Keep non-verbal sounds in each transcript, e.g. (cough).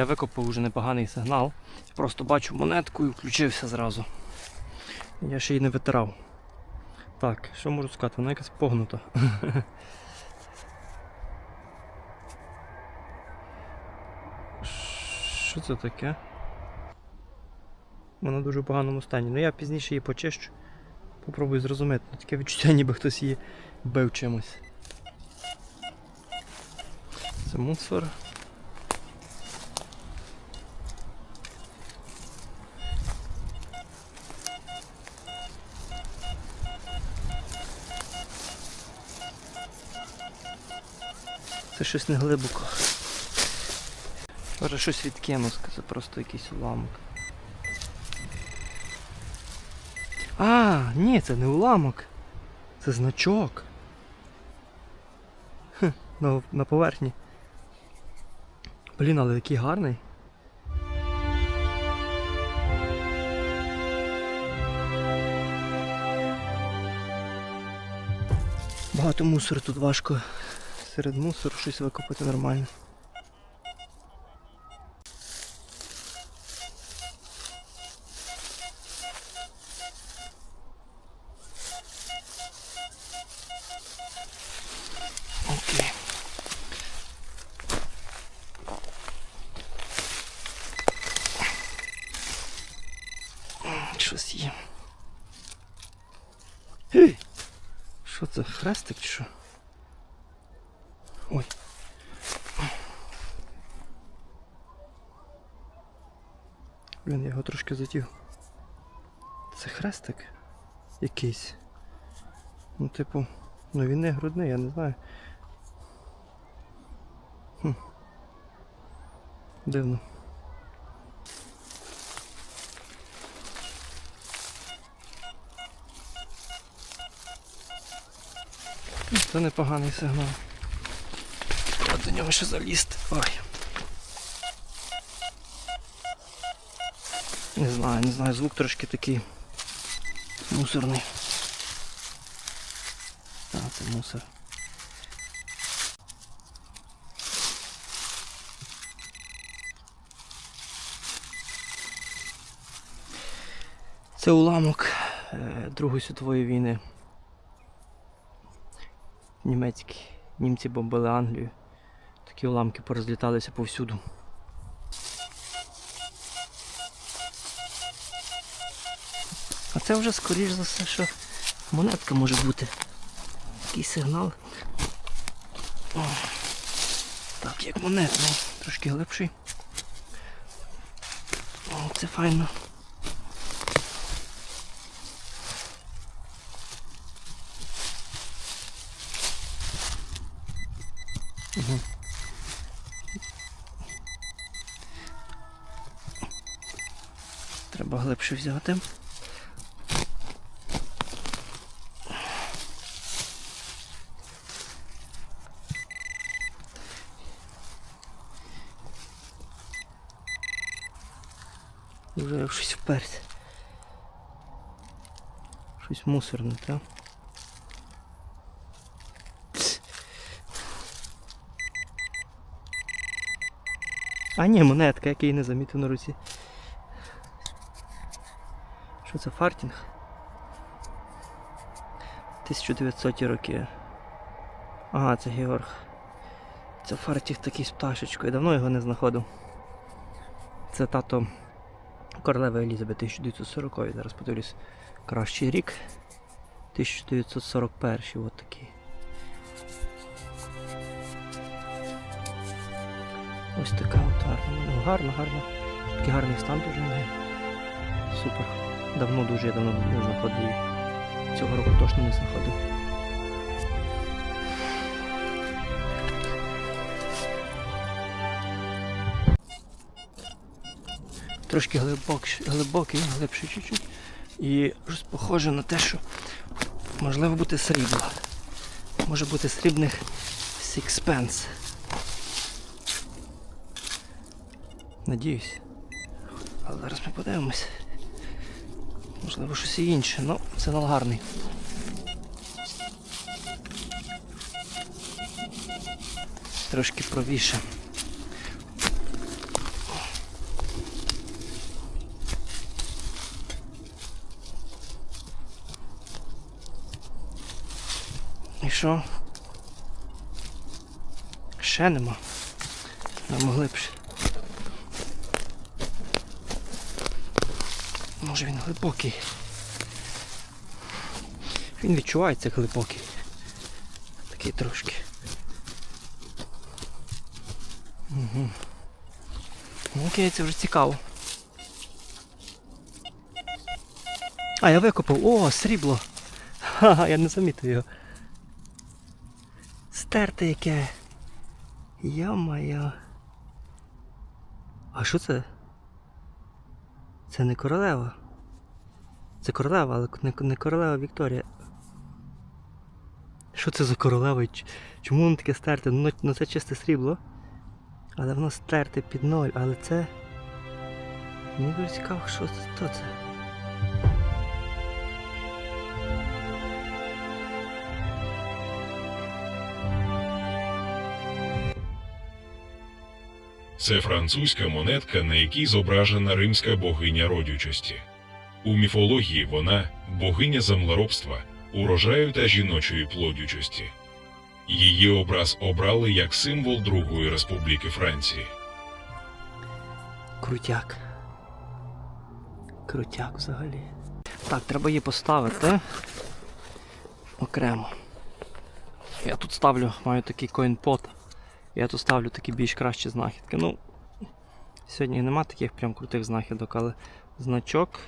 я викопав уже непоганий сигнал. Просто бачу монетку і включився зразу. Я ще її не витирав. Так, що можу сказати? Вона якась погнута. Що це таке? Вона в дуже поганому стані. Ну я пізніше її почищу. Попробую зрозуміти. Ну, Таке відчуття, (laughs) ніби хтось її бив чимось. Це мусор. Це щось не глибоко. Може щось відкинув, це просто якийсь уламок. А, ні, це не уламок. Це значок. Хм, на, на поверхні. Блін, але який гарний. Багато мусору тут важко. Серед мусору щось викопати нормально. Окей. Щось є. Що це, хрестик чи що? Ой. Блін, я його трошки затів. Це хрестик якийсь. Ну, типу, ну він не грудний, я не знаю. Хм. Дивно. Це непоганий сигнал. До нього ще залізти. Ой. Не знаю, не знаю, звук трошки такий мусорний. А, це мусор. Це уламок е, Другої світової війни. Німецькі. Німці бомбили Англію. Такі уламки порозліталися повсюду. А це вже скоріш за все, що монетка може бути. Такий сигнал. О, так, як монетний, трошки глибший. О, це файно. Угу. Глибше взяти. Вже щось вперся. Щось мусорне, так? А ні, монетка, як я її не замітив на руці. Що це фартінг? 1900 роки. Ага, це Георг. Це фартінг такий з пташечкою. Давно його не знаходив. Це тато королеви Елізабет 1940 Зараз подивлюсь кращий рік. 1941 от такий. Ось така от гарна. Ну, гарно, гарно. Такий гарний стан дуже в. Супер. Давно дуже я давно не знаходив її. Цього року точно не знаходив. Трошки глибокий, глибокий, глибший чуть-чуть. І похоже на те, що можливо бути срібло. Може бути срібних sixpence. Надіюсь. Але зараз ми подивимось. Можливо, щось і інше, але сигнал гарний. Трошки провіше. І що? Ще нема. Намогли б. Може він глибокий. Він відчувається глибокий. Такий трошки. Угу. Окей, це вже цікаво. А, я викопав. О, срібло. Ха-ха, я не замітив його. Стерте яке. Йо-моє. А що це? Це не королева. Це королева, але не, не королева Вікторія. Що це за королева? Чому воно таке стерте? Ну, ну це чисте срібло. Але воно стерте під ноль, але це. Мені дуже цікаво, що це хто це. Це французька монетка, на якій зображена римська богиня родючості. У міфології вона богиня землеробства, урожаю та жіночої плодючості. Її образ обрали як символ Другої республіки Франції. Крутяк. Крутяк взагалі. Так, треба її поставити окремо. Я тут ставлю, маю такий коінпот. Я тут ставлю такі більш кращі знахідки. Ну, сьогодні нема таких прям крутих знахідок, але значок.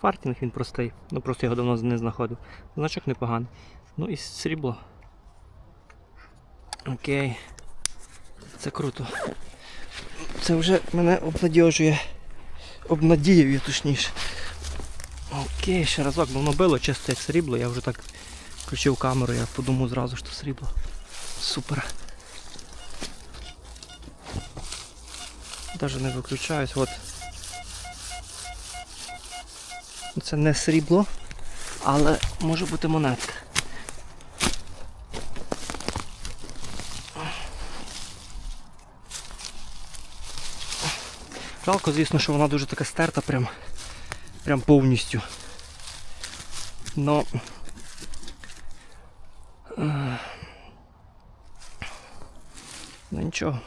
Фартінг він простий. Ну просто його давно не знаходив. Значок непоганий. Ну і срібло. Окей. Це круто. Це вже мене обнадіжує. Обнадіює точніше. Окей, ще разок, бо воно било чисто як срібло, я вже так включив камеру, я подумав зразу, що срібло. Супер. Даже не виключаюсь, от. Це не срібло, але може бути монетка. Жалко, звісно, що вона дуже така стерта, прям, прям повністю. Но. е, Ну нічого.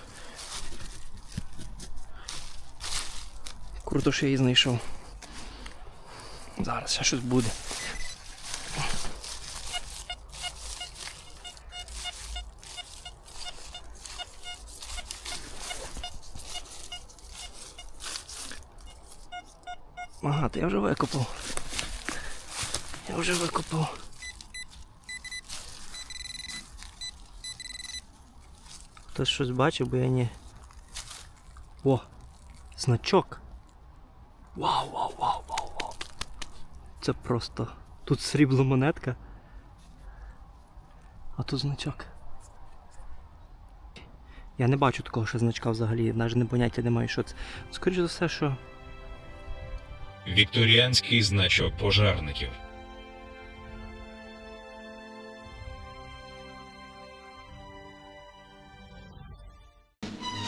Круто, що я її знайшов. Зараз ще щось буде. Ага, то я вже викопав. Я вже викопав. Хтось щось бачив, бо я ні. О! Значок. Вау, вау, вау, вау, вау. Це просто. Тут срібло монетка. А тут значок. Я не бачу такого ще значка взагалі, навіть не поняття не маю, що це. Скоріше за все, що. Вікторіанський значок пожарників.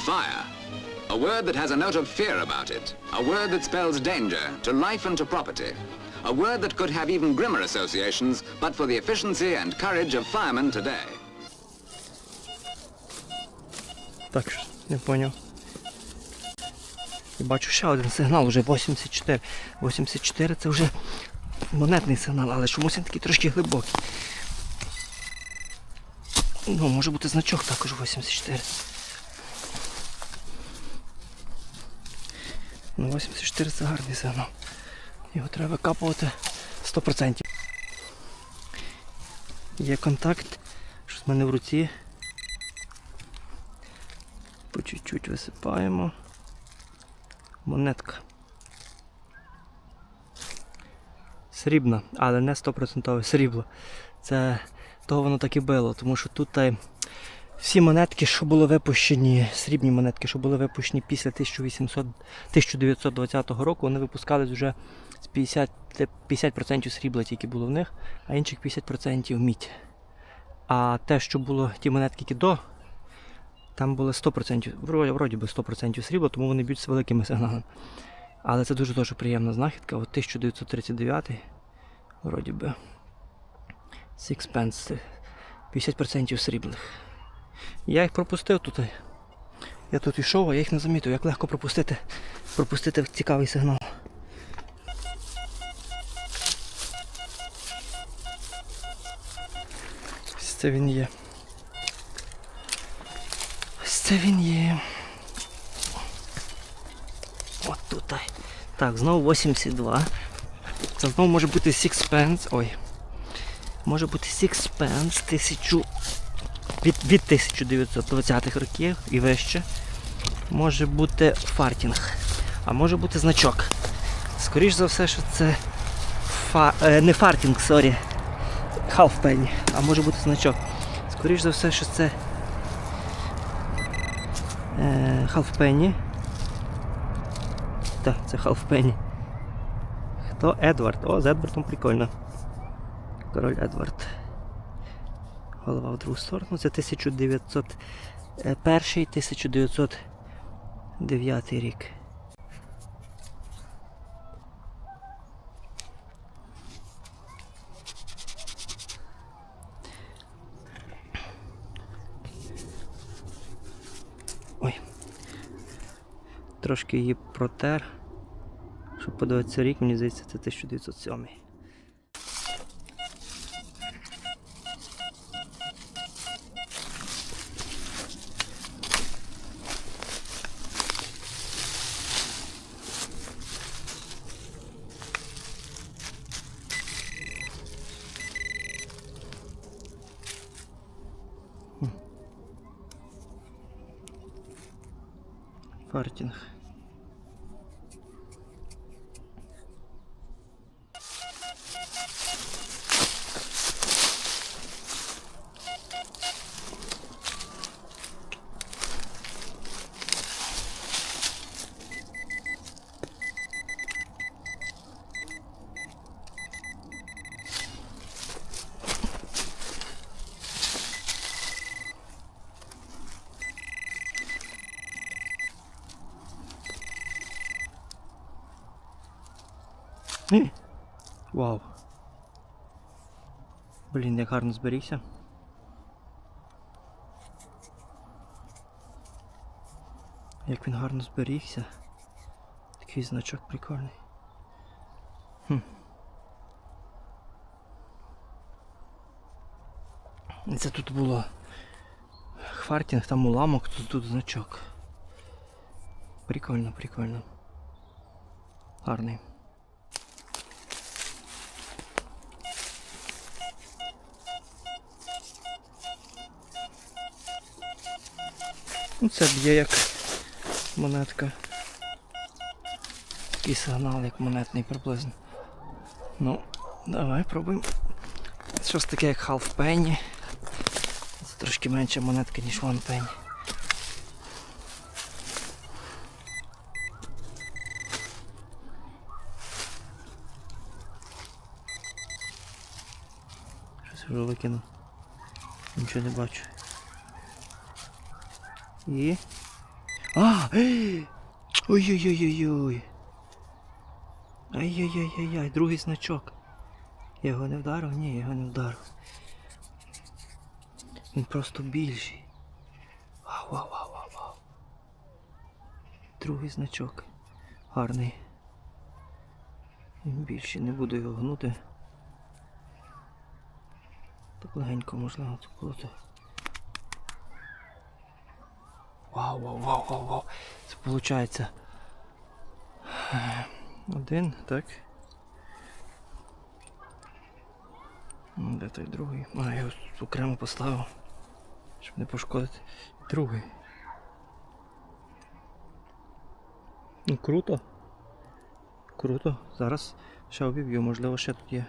Fire. A word that has a note of fear about it. A word that spells danger to life and to property. A word that could have even grimmer associations but for the efficiency and courage of firemen today. Так, не поняв. І бачу ще один сигнал, вже 84. 84 це вже монетний сигнал, але чомусь він такий трошки глибокий. Ну, може бути значок також 84. Ну, 84 це гарний сигнал. Його треба капувати 100%. Є контакт. Щось в мене в руці. По чуть-чуть висипаємо. Монетка. Срібна, але не 100% срібло. Це того воно так і було, тому що тут е, всі монетки, що були випущені, срібні монетки, що були випущені після 1800, 1920 року, вони випускались вже з 50, 50% срібла тільки було в них, а інших 50% мідь. А те, що було ті монетки, які до там було 100%, вроді, вроді би 100% срібла, тому вони б'ють з великими сигналами. Але це дуже дуже приємна знахідка. От 1939 вроді би. Sixpence. 50% срібних. Я їх пропустив тут. Я тут йшов, а я їх не замітив. Як легко пропустити, пропустити цікавий сигнал. Ось це він є. Ось це він є. От тут. Так, знову 82. Це знову може бути Sixpence. Ой. Може бути Sixpence тисячу. Від, від 1920-х років і вище. Може бути фартінг. А може бути значок. Скоріш за все, що це фа... е, не фартінг, сорі. Халфпенні. А може бути значок. Скоріш за все, що це е. Так, це халфпенні. Хто Едвард? О, з Едвардом прикольно. Король Едвард. Голова в другу сторону. Це 1901 1909 рік. Ой. Трошки її протер. Щоб подивитися рік, мені здається, це 1907. Фартінг. Ні. Вау. Блін, як гарно зберігся. Як він гарно зберігся. Такий значок прикольний. Хм. Це тут було хвартінг, там уламок, тут, тут значок. Прикольно, прикольно. Гарний. Ну, це б'є як монетка. Такий сигнал, як монетний приблизно. Ну, давай пробуємо. Щось таке як half penny. Це трошки менша монетка, ніж one penny. Щось вже викинув. Нічого не бачу. І. А! Ой-ой-ой-ой-ой. Ай-яй-яй-яй-яй, другий значок. Я його не вдарив? Ні, я його не вдарив. Він просто більший. Вау, вау, вау, вау, вау. Другий значок. Гарний. Він більший, не буду його гнути. Так легенько можливо тут. Вау, вау, вау, вау, вау. Це виходить. Один, так. Ну, Де той другий? А, я його окремо поставив. Щоб не пошкодити. Другий. Ну, круто. Круто. Зараз ще обів'ю, можливо, ще тут є